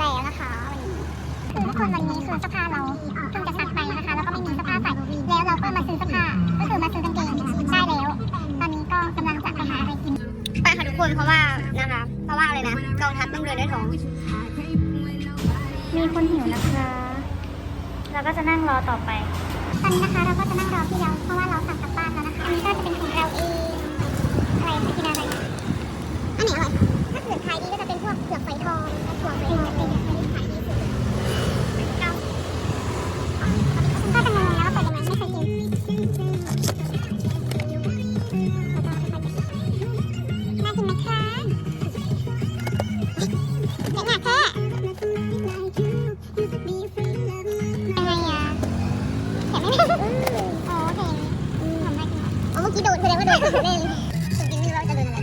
แล้วนะคะวันนี้คือทุกคนวันนี้คือเสื้อผ้าเราเพิ่งจะซักไปนะคะแล้วก็ไม่มีเสื้อผ้าใส่แล้วเราก็มาซื้อเสื้อผ้าก็คือมาซื้อกางเกงได้แล้ว ตอนนี้ก็กำลังจะไปหาอะไรกินไปค่ะทุกคนเพราะว่านะคะเพราะว่าอะไรนะกองทัพต้องเดินด้วยท้องมีคนหิวนะคะ เราก็จะนั่งรอต่อไป ตอนนี้นะคะเราก็จะนั่งรอพี่เราเพราะว่าเรา กี้โดนแสดงว่าโดนคือเล่นจริงไม่รู้ว่าจะโดนอะไร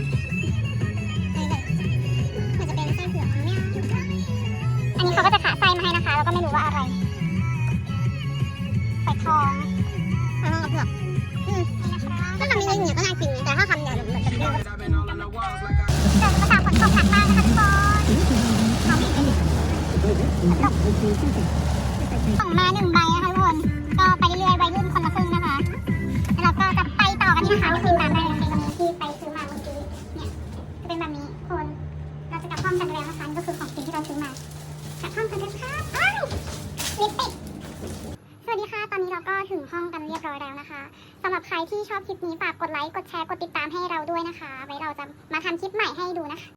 นี่แบบมันจะเป็นไส้เผือกเนี่ยอันนี้เขาก็จะขาไส้มาให้นะคะ แล้วก็ไม่รู้ว่าอะไรใส่ทองอ่าเผือกอืมถ้าทำยังไงเนี่ยก็น่ากินแต่ถ้าทำเนี่ยแบบจะเดี๋ยวจะมาตามผลตกหลักบ้านนะคะทุกคนหอมอีกส่งมาหนึ่งใบนะคะทุกคน นที่นะคะก็คือตามได้เลยในกรณีที่ไปซื้อมาเมื่อกี้เนี่ยจะเป็นแบบนี้คนเราจะกลับห้องกันแล้วนะคะนี่ก็คือของจริงที่เราซื้อมากลับห้องกันเลยครับอ้าวลิปติกสวัสดีค่ะ ตอนนี้เราก็ถึงห้องกันเรียบร้อยแล้วนะคะสำหรับใครที่ชอบคลิปนี้ฝากกดไลค์กดแชร์กดติดตามให้เราด้วยนะคะ ไว้เราจะมาทำคลิปใหม่ให้ดูนะคะ